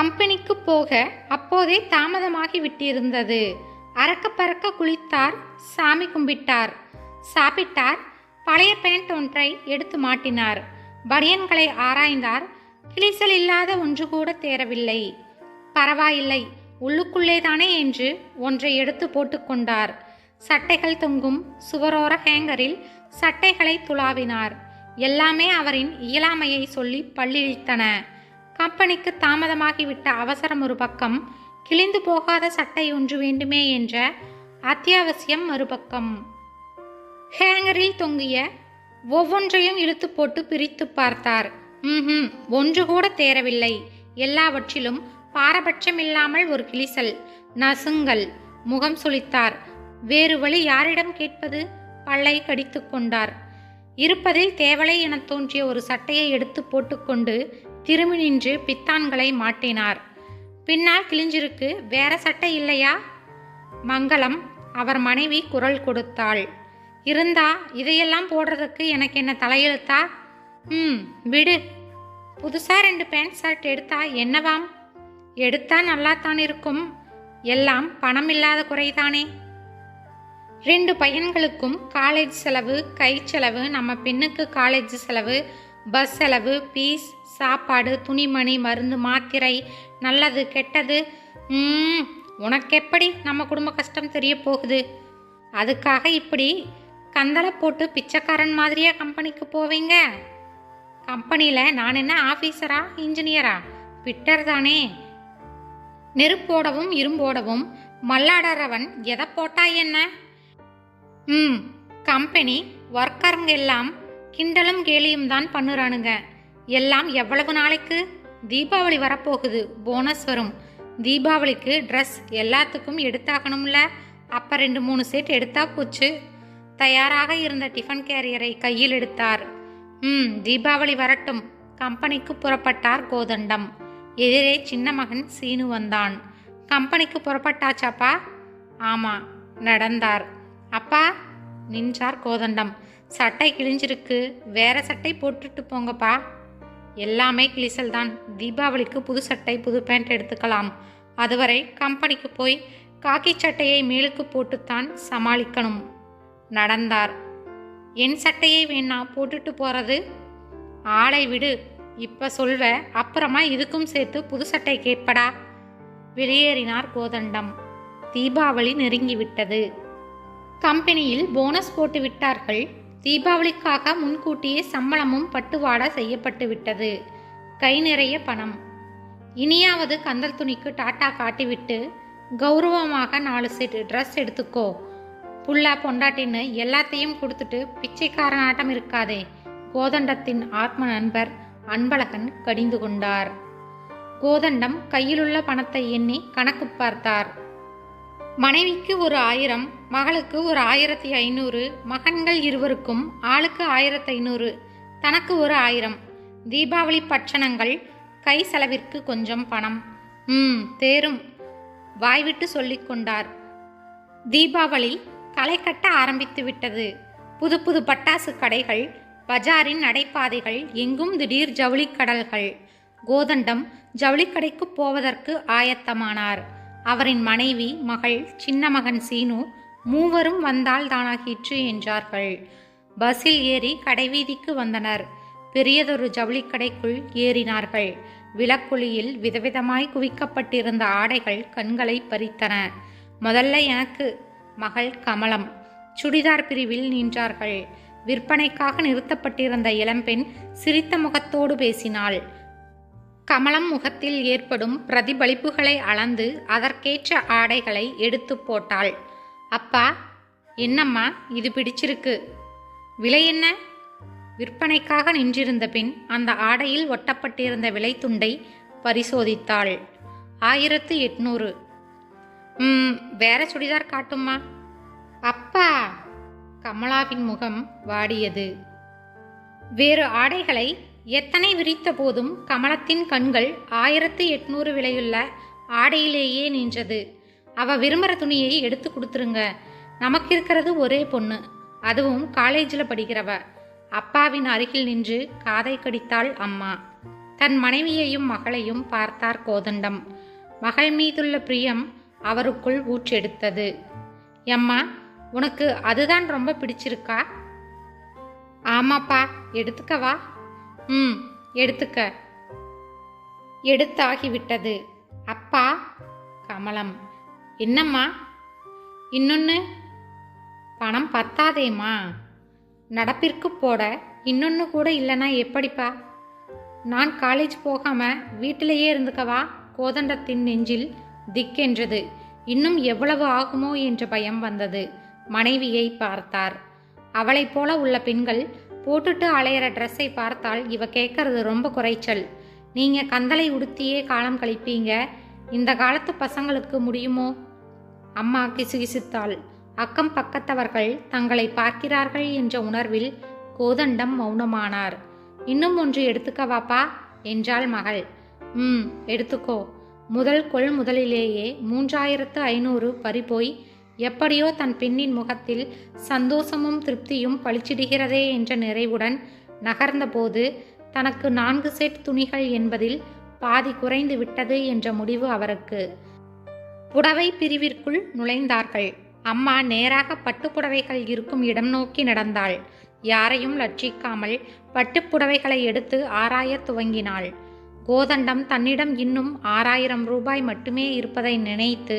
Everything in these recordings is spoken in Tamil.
கம்பெனிக்கு போக அப்போதே தாமதமாகி விட்டிருந்தது. அறக்க பறக்க குளித்தார் சாமி கும்பிட்டார். சாப்பிட்டார் பழைய பேண்ட் ஒன்றை எடுத்து மாட்டினார். பனியன்களை ஆராய்ந்தார் கிழிசல் இல்லாத ஒன்று கூட தேரவில்லை. பரவாயில்லை உள்ளுக்குள்ளே தானே என்று ஒன்றை எடுத்து போட்டுக்கொண்டார் சட்டைகள் தொங்கும் சுவரோர ஹேங்கரில் சட்டைகளை துளாவினார். எல்லாமே அவரின் இயலாமையை சொல்லி பல்லிழித்தன. கம்பெனிக்கு தாமதமாகிவிட்ட அவசரம் ஒரு பக்கம் கிழிந்து போகாத சட்டை ஒன்று வேண்டுமே என்ற அத்தியாவசியம் மறுபக்கம் ஹேங்கரில் தொங்கிய ஒவ்வொன்றையும் இழுத்து போட்டு பிரித்து பார்த்தார். ம் ஒன்று கூட தேரவில்லை எல்லாவற்றிலும் பாரபட்சம் இல்லாமல் ஒரு கிளிசல் நசுங்கள் முகம் சுளித்தார். வேறு வழி யாரிடம் கேட்பது? பல்லை கடித்து கொண்டார். இருப்பதில் தேவலை என தோன்றிய ஒரு சட்டையை எடுத்து போட்டுக்கொண்டு திரும்பி நின்று பித்தான்களை மாட்டினார். பின்னால் கிழிஞ்சிருக்கு வேற சட்டை இல்லையா? மங்களம் அவர் மனைவி குரல் கொடுத்தாள். இருந்தா இதையெல்லாம் போடுறதுக்கு எனக்கு என்ன தலையெழுத்தா? ம் விடு. புதுசாக ரெண்டு பேண்ட் ஷர்ட் எடுத்தா என்னவாம்? எடுத்தா நல்லாத்தான் இருக்கும். எல்லாம் பணம் இல்லாத குறைதானே? ரெண்டு பையன்களுக்கும் காலேஜ் செலவு கை செலவு நம்ம பெண்ணுக்கு காலேஜ் செலவு பஸ் செலவு பீஸ் சாப்பாடு துணிமணி மருந்து மாத்திரை நல்லது கெட்டது. ம் உனக்கு எப்படி நம்ம குடும்ப கஷ்டம் தெரிய போகுது? அதுக்காக இப்படி கந்தலை போட்டு பிச்சைக்காரன் மாதிரியா கம்பெனிக்கு போவீங்க? கம்பெனியில் நான் என்ன ஆஃபீஸரா இன்ஜினியரா? பிட்டர் தானே நெருப்போடவும் இரும்போடவும் மல்லாடறவன் எதை போட்டா என்ன? ம். கம்பெனி ஒர்க்கருங்க எல்லாம் கிண்டலும் கேலியும் தான் பண்ணுறானுங்க. எல்லாம் எவ்வளவு நாளைக்கு? தீபாவளி வரப்போகுது. போனஸ் வரும். தீபாவளிக்கு ட்ரெஸ் எல்லாத்துக்கும் எடுத்தாகணும்ல? அப்போ ரெண்டு மூணு செட் எடுத்தா போச்சு. தயாராக இருந்த டிஃபன் கேரியரை கையில் எடுத்தார். ம் தீபாவளி வரட்டும். கம்பெனிக்கு புறப்பட்டார் கோதண்டம். எதிரே சின்ன மகன் சீனு வந்தான். கம்பெனிக்கு புறப்பட்டாச்சாப்பா? ஆமா நடந்தார். அப்பா நின்றார் கோதண்டம். சட்டை கிழிஞ்சிருக்கு. வேற சட்டை போட்டுட்டு போங்கப்பா. எல்லாமே கிழிசல் தான் தீபாவளிக்கு புது சட்டை புது பேண்ட் எடுத்துக்கலாம். அதுவரை கம்பெனிக்கு போய் காக்கி சட்டையை மேலுக்கு போட்டுத்தான் சமாளிக்கணும். நடந்தார். என் சட்டையை வேணா போட்டுட்டு போறது? ஆளை விடு. இப்ப சொல்வ அப்புறமா இதுக்கும் சேர்த்து புது சட்டை கேட்படா? வெளியேறினார் கோதண்டம். தீபாவளி நெருங்கிவிட்டது. கம்பெனியில் போனஸ் போட்டு விட்டார்கள். தீபாவளிக்காக முன்கூட்டியே சம்பளமும் பட்டுவாடா செய்யப்பட்டு விட்டது கை நிறைய பணம். இனியாவது கந்தல் துணிக்கு டாட்டா காட்டிவிட்டு கௌரவமாக நாலு செட் ட்ரெஸ் எடுத்துக்கோ. புல்லா பொண்டாட்டின்னு எல்லாத்தையும் கொடுத்துட்டு பிச்சைக்காரனாட்டம் இருக்காதே. கோதண்டத்தின் ஆத்ம நண்பர் அன்பழகன் கடிந்து கொண்டார். கோதண்டம் கையிலுள்ள பணத்தை எண்ணி கணக்கு பார்த்தார். மனைவிக்கு ஒரு ஆயிரம் மகளுக்கு ஒரு ஆயிரத்தி ஐநூறு மகன்கள் இருவருக்கும் ஆளுக்கு ஆயிரத்தி ஐநூறு தனக்கு ஒரு ஆயிரம். தீபாவளி பட்சணங்கள் கை செலவிற்கு கொஞ்சம் பணம். ம் தேரும். வாய்விட்டு சொல்லிக்கொண்டார் தீபாவளி களை கட்ட ஆரம்பித்து விட்டது. புது புது பட்டாசு கடைகள் பஜாரின் நடைபாதைகள் எங்கும் திடீர் ஜவுளிக்கடல்கள் கோதண்டம் ஜவுளிக்கடைக்கு போவதற்கு ஆயத்தமானார். அவரின் மனைவி மகள் சின்ன மகன் சீனு மூவரும் வந்தால் தானாகிற்று என்றார்கள். பஸ்ஸில் ஏறி கடைவீதிக்கு வந்தனர். பெரியதொரு ஜவுளிக்கடைக்குள் ஏறினார்கள். விளக்குழியில் விதவிதமாய் குவிக்கப்பட்டிருந்த ஆடைகள் கண்களை பறித்தன. முதல்ல எனக்கு மகள் கமலம். சுடிதார் பிரிவில் நின்றார்கள். விற்பனைக்காக நிறுத்தப்பட்டிருந்த இளம்பெண் சிரித்த முகத்தோடு பேசினாள். கமலம் முகத்தில் ஏற்படும் பிரதிபலிப்புகளை அளந்து அதற்கேற்ற ஆடைகளை எடுத்து போட்டாள். அப்பா என்னம்மா இது பிடிச்சிருக்கு? விலை என்ன? விற்பனைக்காக நின்றிருந்த பின் அந்த ஆடையில் ஒட்டப்பட்டிருந்த விலை துண்டை பரிசோதித்தாள். ஆயிரத்து எட்நூறு. ம் வேற சுடிதார் காட்டுமா அப்பா! கமலாவின் முகம் வாடியது. வேறு ஆடைகளை எத்தனை விரித்த போதும் கமலத்தின் கண்கள் ஆயிரத்து எட்நூறு விலையுள்ள ஆடையிலேயே நின்றது. அவ விரும்புகிற துணியை எடுத்து கொடுத்துருங்க. நமக்கு இருக்கிறது ஒரே பொண்ணு. அதுவும் காலேஜில் படிக்கிறவ. அப்பாவின் அருகில் நின்று காதை கடித்தாள் அம்மா. தன் மனைவியையும் மகளையும் பார்த்தார் கோதண்டம். மகள் மீதுள்ள பிரியம் அவருக்குள் ஊற்றெடுத்தது. எம்மா உனக்கு அதுதான் ரொம்ப பிடிச்சிருக்கா? ஆமாப்பா எடுத்துக்கவா ம் எடுத்துக்க. எடுத்தாகிவிட்டது. அப்பா கமலம். என்னம்மா? இன்னொன்று பணம் பத்தாதேம்மா? நடப்பிற்கு போட இன்னொன்று கூட இல்லைனா எப்படிப்பா? நான் காலேஜ் போகாம வீட்டிலேயே இருந்துக்கவா? கோதண்டத்தின் நெஞ்சில் திக்கென்றது. இன்னும் எவ்வளவு ஆகுமோ என்ற பயம் வந்தது. மனைவியை பார்த்தார். அவளைப் போல உள்ள பெண்கள் போட்டுட்டு அலையிற ட்ரெஸ்ஸை பார்த்தால் இவ கேட்கறது ரொம்ப குறைச்சல். நீங்க கந்தலை உடுத்தியே காலம் கழிப்பீங்க. இந்த காலத்து பசங்களுக்கு முடியுமோ? அம்மா கிசுகிசுத்தாள். அக்கம் பக்கத்தவர்கள் தங்களை பார்க்கிறார்கள் என்ற உணர்வில் கோதண்டம் மௌனமானார். இன்னும் ஒன்று எடுத்துக்கவாப்பா என்றாள் மகள். ம் எடுத்துக்கோ. முதல் கொள் முதலிலேயே மூன்றாயிரத்து ஐநூறு பறிபோய் எப்படியோ தன் பெண்ணின் முகத்தில் சந்தோஷமும் திருப்தியும் பளிச்சிடுகிறதே என்ற நிறைவுடன் நகர்ந்தபோது தனக்கு நான்கு செட் துணிகள் என்பதில் பாதி குறைந்து விட்டது என்ற முடிவு அவருக்கு. புடவை பிரிவிற்குள் நுழைந்தார்கள். அம்மா நேராக பட்டுப்புடவைகள் இருக்கும் இடம் நோக்கி நடந்தாள். யாரையும் லட்சிக்காமல் பட்டுப்புடவைகளை எடுத்து ஆராயத் துவங்கினாள். கோதண்டம் தன்னிடம் இன்னும் ஆறாயிரம் ரூபாய் மட்டுமே இருப்பதை நினைத்து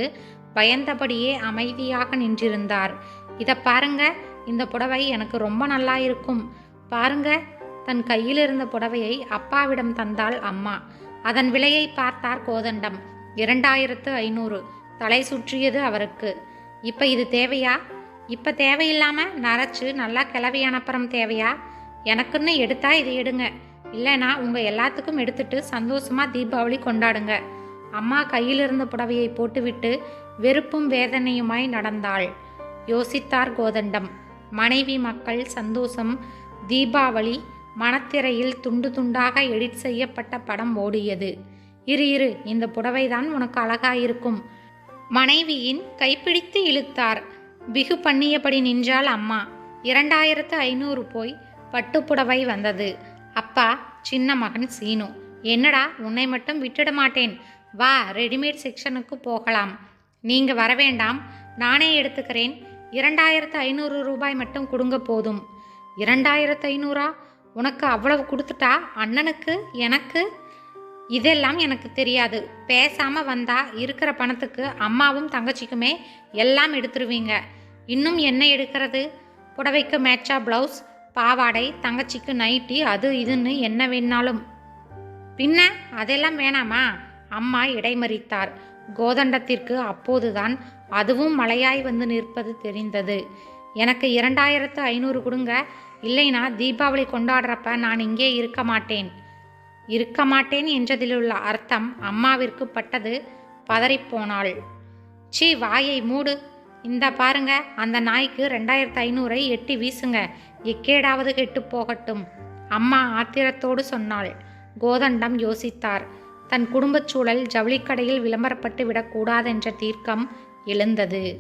பயந்தபடியே அமைதியாக நின்றிருந்தார். இதை பாருங்க இந்த புடவை எனக்கு ரொம்ப நல்லா இருக்கும். பாருங்க தன் கையில் இருந்த புடவையை அப்பாவிடம் தந்தாள் அம்மா. அதன் விலையை பார்த்தார் கோதண்டம். இரண்டாயிரத்து ஐநூறு. தலை சுற்றியது அவருக்கு. இப்ப இது தேவையா? இப்ப தேவையில்லாம நரைச்சு நல்லா கிளவி அனுப்புறம் தேவையா? எனக்குன்னு எடுத்தா இது எடுங்க. இல்லைனா உங்க எல்லாத்துக்கும் எடுத்துட்டு சந்தோஷமா தீபாவளி கொண்டாடுங்க. அம்மா கையில் இருந்த புடவையை போட்டுவிட்டு வெறுப்பும் வேதனையுமாய் நடந்தாள். யோசித்தார் கோதண்டம். மனைவி மக்கள் சந்தோஷம். தீபாவளி மனத்திரையில் துண்டு துண்டாக எடிட் செய்யப்பட்ட படம் ஓடியது. இரு இரு இந்த புடவைதான் உனக்கு அழகாயிருக்கும். மனைவியின் கைப்பிடித்து இழுத்தார். பிகு பண்ணியபடி நின்றாள் அம்மா. இரண்டாயிரத்து ஐநூறு போய் பட்டுப்புடவை வந்தது. அப்பா சின்ன மகன் சீனு. என்னடா உன்னை மட்டும் விட்டுட மாட்டேன். வா ரெடிமேட் செக்ஷனுக்கு போகலாம். நீங்க வர வேண்டாம். நானே எடுத்துக்கிறேன். இரண்டாயிரத்து ஐநூறு ரூபாய் மட்டும் கொடுங்க போதும். இரண்டாயிரத்து ஐநூறா? உனக்கு அவ்வளவு கொடுத்துட்டா? அண்ணனுக்கு? எனக்கு? இதெல்லாம் எனக்கு தெரியாது. பேசாம வந்தா இருக்கிற பணத்துக்கு அம்மாவும் தங்கச்சிக்குமே எல்லாம் எடுத்துருவீங்க. இன்னும் என்ன எடுக்கிறது? புடவைக்கு மேட்சா பிளவுஸ் பாவாடை தங்கச்சிக்கு நைட்டி அது இதுன்னு என்ன வேணாலும். பின்ன அதெல்லாம் வேணாமா? அம்மா இடைமறித்தார். கோதண்டத்திற்கு அப்போதுதான் அதுவும் மலையாய் வந்து நிற்பது தெரிந்தது. எனக்கு இரண்டாயிரத்து ஐநூறு கொடுங்க. இல்லைனா தீபாவளி கொண்டாடுறப்ப நான் இங்கே இருக்க மாட்டேன். இருக்க மாட்டேன் என்றதிலுள்ள அர்த்தம் அம்மாவிற்கு பட்டது பதறிப்போனாள் சீ வாயை மூடு. இந்த பாருங்க அந்த நாய்க்கு ரெண்டாயிரத்து ஐநூறை எட்டி வீசுங்க. எக்கேடாவது கெட்டு போகட்டும். அம்மா ஆத்திரத்தோடு சொன்னாள். கோதண்டம் யோசித்தார். தன் குடும்பச் சூழல் ஜவுளிக்கடையில் விளம்பரப்பட்டு விடக்கூடாதென்ற தீர்க்கம் எழுந்தது.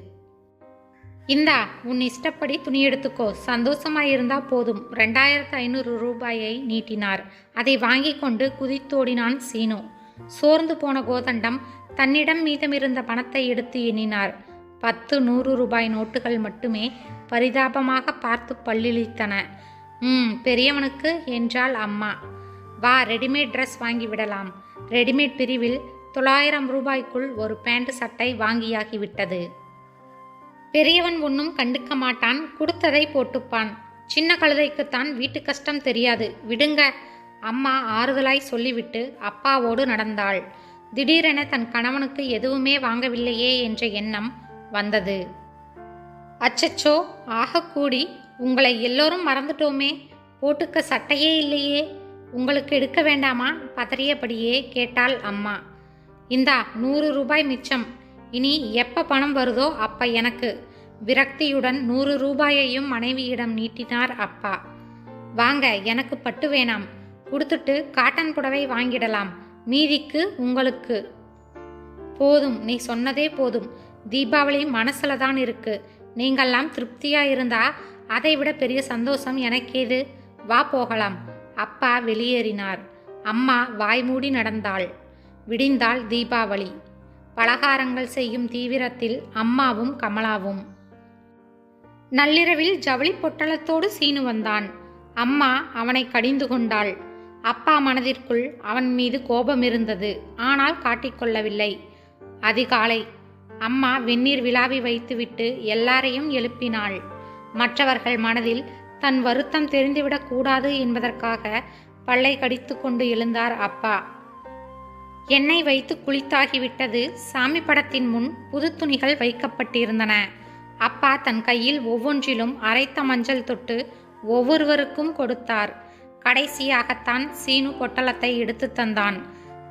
இந்தா உன் இஷ்டப்படி துணி எடுத்துக்கோ. சந்தோஷமாயிருந்தா போதும். ரெண்டாயிரத்து ஐநூறு ரூபாயை நீட்டினார். அதை வாங்கி கொண்டு குதித்தோடினான் சீனு. சோர்ந்து போன கோதண்டம் தன்னிடம் மீதமிருந்த பணத்தை எடுத்து எண்ணினார். பத்து நூறு ரூபாய் நோட்டுகள் மட்டுமே பரிதாபமாக பார்த்து பல்லிழித்தன. ம் பெரியவனுக்கு என்றாள் அம்மா. வா ரெடிமேட் ட்ரெஸ் வாங்கி விடலாம். ரெடிமேட் பிரிவில் தொள்ளாயிரம் ரூபாய்க்குள் ஒரு பேண்ட் சட்டை வாங்கியாகிவிட்டது. பெரியவன் ஒன்றும் கண்டுக்க மாட்டான் கொடுத்ததை போட்டுப்பான். சின்ன கழுதைக்குத்தான் வீட்டு கஷ்டம் தெரியாது. விடுங்க அம்மா ஆறுதலாய் சொல்லிவிட்டு அப்பாவோடு நடந்தாள். திடீரென தன் கணவனுக்கு எதுவுமே வாங்கவில்லையே என்ற எண்ணம் வந்தது. அச்சச்சோ ஆகக்கூடி உங்களை எல்லோரும் மறந்துட்டோமே போட்டுக்க சட்டையே இல்லையே உங்களுக்கு எடுக்க வேண்டாமா? பதறியபடியே கேட்டாள் அம்மா. இந்தா நூறு ரூபாய் மிச்சம். இனி எப்ப பணம் வருதோ அப்ப எனக்கு. விரக்தியுடன் நூறு ரூபாயையும் மனைவியிடம் நீட்டினார் அப்பா. வாங்க எனக்கு பட்டு வேணாம். கொடுத்துட்டு காட்டன் புடவை வாங்கிடலாம். மீதிக்கு உங்களுக்கு. போதும் நீ சொன்னதே போதும். தீபாவளி மனசுல தான் இருக்கு. நீங்கள்லாம் திருப்தியா இருந்தா அதை விட பெரிய சந்தோஷம் எனக்கேது? வா போகலாம். அப்பா வெளியேறினார். அம்மா வாய்மூடி நடந்தாள். விடிந்தாள் தீபாவளி. பலகாரங்கள் செய்யும் தீவிரத்தில் அம்மாவும் கமலாவும். நள்ளிரவில் ஜவுளி பொட்டலத்தோடு சீனு வந்தான். அம்மா அவனை கடிந்து கொண்டாள். அப்பா மனதிற்குள் அவன் மீது கோபம் இருந்தது. ஆனால் காட்டிக்கொள்ளவில்லை அதிகாலை. அம்மா வெந்நீர் விழாவி வைத்துவிட்டு எல்லாரையும் எழுப்பினாள். மற்றவர்கள் மனதில் தன் வருத்தம் தெரிந்துவிடக் கூடாது என்பதற்காக பல்லை கடித்து கொண்டு எழுந்தார் அப்பா. எண்ணெய் வைத்து குளித்தாகிவிட்டது. சாமி படத்தின் முன் புது துணிகள் வைக்கப்பட்டிருந்தன. அப்பா தன் கையில் ஒவ்வொன்றிலும் அரைத்த மஞ்சள் தொட்டு ஒவ்வொருவருக்கும் கொடுத்தார். கடைசியாகத்தான் சீனு பொட்டலத்தை எடுத்து தந்தான்.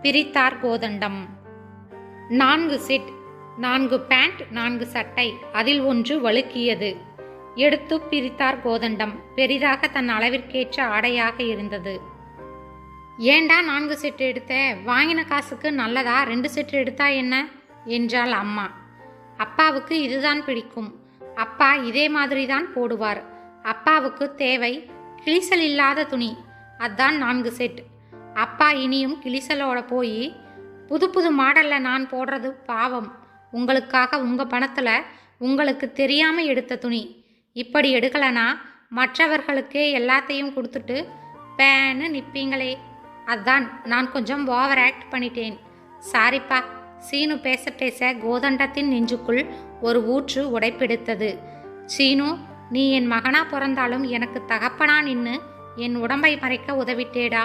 பிரித்தார் கோதண்டம். நான்கு செட் நான்கு பேண்ட் நான்கு சட்டை அதில் ஒன்று வழுக்கியது. எடுத்து பிரித்தார் கோதண்டம். பெரிதாக தன் அளவிற்கேற்ற ஆடையாக இருந்தது. ஏண்டா நான்கு செட்டு எடுத்த? வாங்கின காசுக்கு நல்லதா? ரெண்டு செட்டு எடுத்தா என்ன? என்றாள் அம்மா. அப்பாவுக்கு இதுதான் பிடிக்கும். அப்பா இதே மாதிரி தான் போடுவார். அப்பாவுக்கு தேவை கிழிசல் இல்லாத துணி. அதான் நான்கு செட். அப்பா இனியும் கிழிசலோட போய் புது புது மாடலில் நான் போடுறது பாவம். உங்களுக்காக உங்கள் பணத்தில் உங்களுக்கு தெரியாமல் எடுத்த துணி. இப்படி எடுக்கலைனா மற்றவர்களுக்கே எல்லாத்தையும் கொடுத்துட்டு பேன்னு நிற்பீங்களே அதான் நான் கொஞ்சம் ஓவர் ஆக்ட் பண்ணிட்டேன். சாரிப்பா சீனு பேச பேச கோதண்டத்தின் நெஞ்சுக்குள் ஒரு ஊற்று உடைப்பெடுத்தது. சீனு நீ என் மகனா பிறந்தாலும் எனக்கு தகப்பனா நின்று என் உடம்பை மறைக்க உதவிட்டேடா.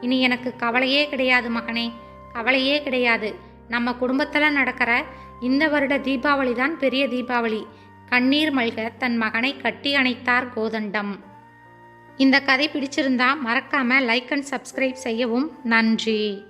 இனி எனக்கு கவலையே கிடையாது மகனே. கவலையே கிடையாது. நம்ம குடும்பத்தில் நடக்கிற இந்த வருட தீபாவளி தான் பெரிய தீபாவளி. கண்ணீர் மல்க தன் மகனை கட்டி அணைத்தார் கோதண்டம். இந்த கதை பிடிச்சிருந்தா மறக்காம லைக் அண்ட் சப்ஸ்கிரைப் செய்யவும். நன்றி.